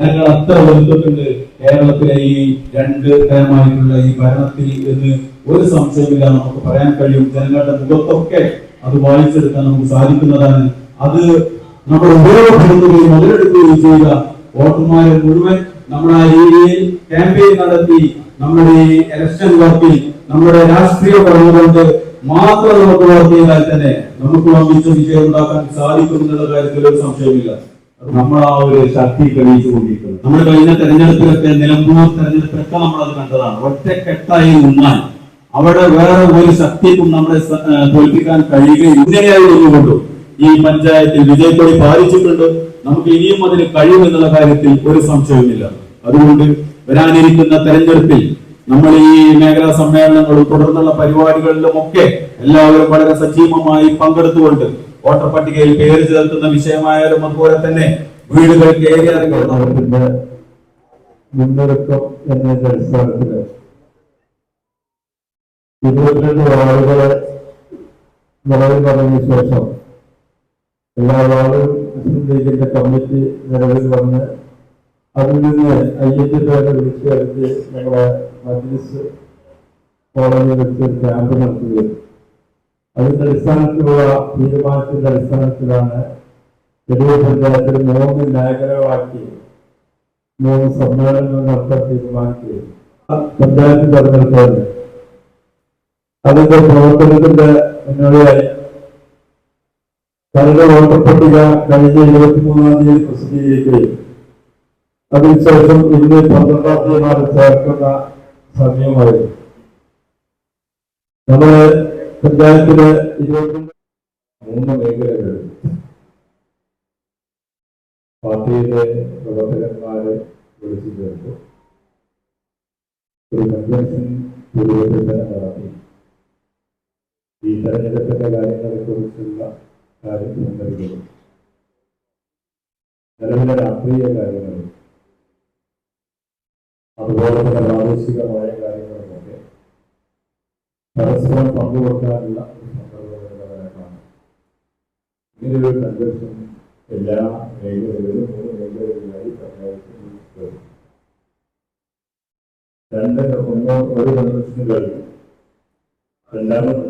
ജനങ്ങൾ അത്ര വെറുത്തിട്ടുണ്ട് കേരളത്തിലെ ഈ രണ്ട് തരമായിട്ടുള്ള ഈ ഭരണത്തിൽ എന്ന് ഒരു സംശയമില്ല നമുക്ക് പറയാൻ കഴിയും. ജനങ്ങളുടെ മുഖത്തൊക്കെ അത് വായിച്ചെടുക്കാൻ നമുക്ക് സാധിക്കുന്നതാണ്. അത് നമ്മൾ ഉപയോഗപ്പെടുത്തുകയും മുതലെടുക്കുകയും ചെയ്ത വോട്ടർമാരെ മുഴുവൻ നമ്മുടെ ആ രീതിയിൽ ക്യാമ്പയിൻ നടത്തി നമ്മുടെ ഈ ഇലക്ഷൻ വർക്കിൽ നമ്മുടെ രാഷ്ട്രീയ പറഞ്ഞുകൊണ്ട് മാത്രം നമുക്ക് വർക്ക് ചെയ്താൽ തന്നെ നമുക്ക് വമ്പിച്ച വിജയം ഉണ്ടാക്കാൻ സാധിക്കും എന്നുള്ള കാര്യത്തിൽ ഒരു സംശയമില്ല നമ്മൾ ആ ഒരു ശക്തി തെളിയിച്ചു കൊണ്ടിരിക്കുന്നത് നമ്മൾ കഴിഞ്ഞ തെരഞ്ഞെടുപ്പിലൊക്കെ നിലമ്പൂർ തെരഞ്ഞെടുപ്പിലൊക്കെ നമ്മൾ അത് കണ്ടതാണ്. ഒറ്റക്കെട്ടായി നിന്നാൽ അവിടെ വേറെ ഒരു ശക്തിക്കും നമ്മളെ തോൽപ്പിക്കാൻ കഴിയുകയും ഇങ്ങനെയായി നിന്നുകൊണ്ടു ഈ പഞ്ചായത്തിൽ വിജയത്തോടെ പാലിച്ചിട്ടുണ്ട്. നമുക്ക് ഇനിയും അതിന് കഴിയുമെന്നുള്ള കാര്യത്തിൽ ഒരു സംശയവുമില്ല. അതുകൊണ്ട് വരാനിരിക്കുന്ന തെരഞ്ഞെടുപ്പിൽ നമ്മൾ ഈ മേഖലാ സമ്മേളനങ്ങളും തുടർന്നുള്ള പരിപാടികളിലും ഒക്കെ എല്ലാവരും വളരെ സജീവമായി പങ്കെടുത്തുകൊണ്ട് വോട്ടർ പട്ടികയിൽ പേര് ചേർക്കുന്ന വിഷയമായാലും അതുപോലെ തന്നെ വീടുകൾ കയറി വന്നതിന് ശേഷം എല്ലാ വാർഡും മുസ്ലിം ലീഗിന്റെ കമ്മിറ്റി നിലവിൽ വന്ന് അതിൽ നിന്ന് അയ്യഞ്ച് പേരെ വിളിച്ചെടുത്ത് ഞങ്ങളെ മജ്ലിസ് കോളേജിൽ വെച്ച് ക്യാമ്പ് നടത്തുകയും അതിന്റെ അടിസ്ഥാനത്തിലുള്ള തീരുമാനത്തിന്റെ അടിസ്ഥാനത്തിലാണ് എടൂർ പഞ്ചായത്തിൽ മൂന്ന് മേഖലകളാക്കി മൂന്ന് സമ്മേളനങ്ങൾ നടത്താൻ തീരുമാനിക്കുകയും ആ പഞ്ചായത്ത് തെരഞ്ഞെടുപ്പാണ് അതിന്റെ പ്രവർത്തനത്തിന്റെ മുന്നോടിയായി കരട് വോട്ടർ പട്ടിക കഴിഞ്ഞ ഇരുപത്തിമൂന്നാം തീയതി പ്രസിദ്ധീകരിക്കുകയും അതിനുശേഷം ഇന്ന് പന്ത്രണ്ടാം തീയതിയാണ് ചേർക്കുന്ന സമയമായിരുന്നു നമ്മുടെ പഞ്ചായത്തിലെ ഇരുപത്തിരണ്ട് മൂന്ന് മേഖലകളിൽ പാർട്ടിയിലെ പ്രവർത്തകന്മാരെ വിളിച്ചു ചേർത്തു ഒരു കൺവെൻഷൻ രൂപത്തിൽ നടത്തി. ഈ തെരഞ്ഞെടുപ്പിന്റെ കാര്യങ്ങളെ കുറിച്ചുള്ള കാര്യം സംസാരിക്കുന്നു നിലവിലെ രാഷ്ട്രീയ കാര്യങ്ങളും അതുപോലെ തന്നെ പ്രാദേശികമായ പരസ്പരം പങ്കുവെക്കാനുള്ള ഇങ്ങനെയൊരു കൺവെൻഷൻ എല്ലാ മേഖലകളിലും മൂന്ന് മേഖലകളിലായി പഞ്ചായത്തിൽ. രണ്ട് ഒന്ന് ഒരു കൺവെൻഷൻ കഴിയും രണ്ടാമത്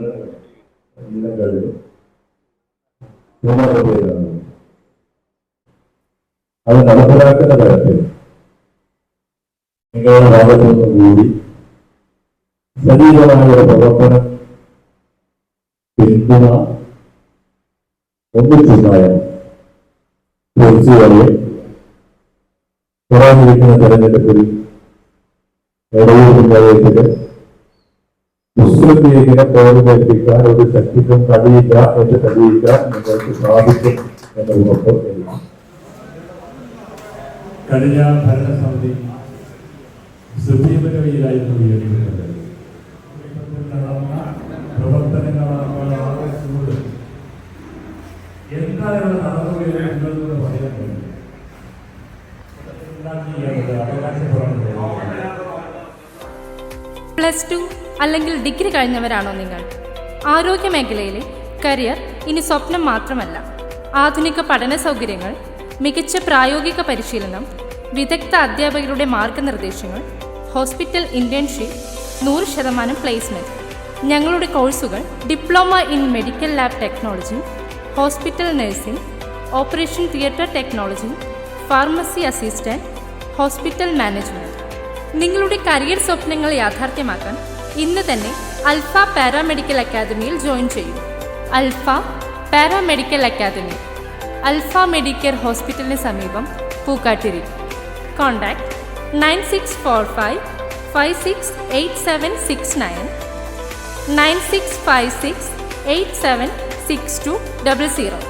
എല്ലാം കഴിയും മൂന്നാമത് പേരാണ് അത് നടപ്പിലാക്കുന്ന തരത്തിൽ നിങ്ങളുടെ ഭാഗത്തുനിന്ന് കൂടി സജീവമായ ഒരു പ്രവർത്തനം പിന്തുണ ഒന്നിച്ചുണ്ടായാൽ തീർച്ചയായും വരാനിരിക്കുന്ന തെരഞ്ഞെടുപ്പിൽ ഇടയൂർ പഞ്ചായത്തിൽ മുസ്ലിം ലീഗിനെ പ്രോത്സാഹിപ്പിക്കാൻ ഒരു ശക്തിക്കും കഴിയില്ല എന്ന് കഴിയിക്കാൻ നിങ്ങൾക്ക് സാധിക്കും എന്ന ഉറപ്പ് കഴിഞ്ഞ ഭരണസമിതി സുഭീമനവയിലായിരുന്നു ഉയർന്നിട്ടുള്ളത് നടന്ന പ്ലസ് ടു അല്ലെങ്കിൽ ഡിഗ്രി കഴിഞ്ഞവരാണോ നിങ്ങൾ? ആരോഗ്യ മേഖലയിലെ കരിയർ ഇനി സ്വപ്നം മാത്രമല്ല. ആധുനിക പഠന സൗകര്യങ്ങൾ മികച്ച പ്രായോഗിക പരിശീലനം വിദഗ്ധ അധ്യാപകരുടെ മാർഗനിർദ്ദേശങ്ങൾ ഹോസ്പിറ്റൽ ഇന്റേൺഷിപ്പ് നൂറ് ശതമാനം പ്ലേസ്മെന്റ്. ഞങ്ങളുടെ കോഴ്സുകൾ diploma in medical lab technology hospital nursing operation theatre technology pharmacy assistant hospital management. നിങ്ങളുടെ കരിയർ സ്വപ്നങ്ങൾ യാഥാർത്ഥ്യമാക്കാൻ ഇന്ന് തന്നെ അൽഫ പാരാമെഡിക്കൽ അക്കാദമിയിൽ ജോയിൻ ചെയ്യൂ. Alpha paramedical academy. Alpha medical ഹോസ്പിറ്റലിന് സമീപം Pookkattiri. Contact nine six four five five six eight seven six nine. Nine six five six eight seven six two double zero.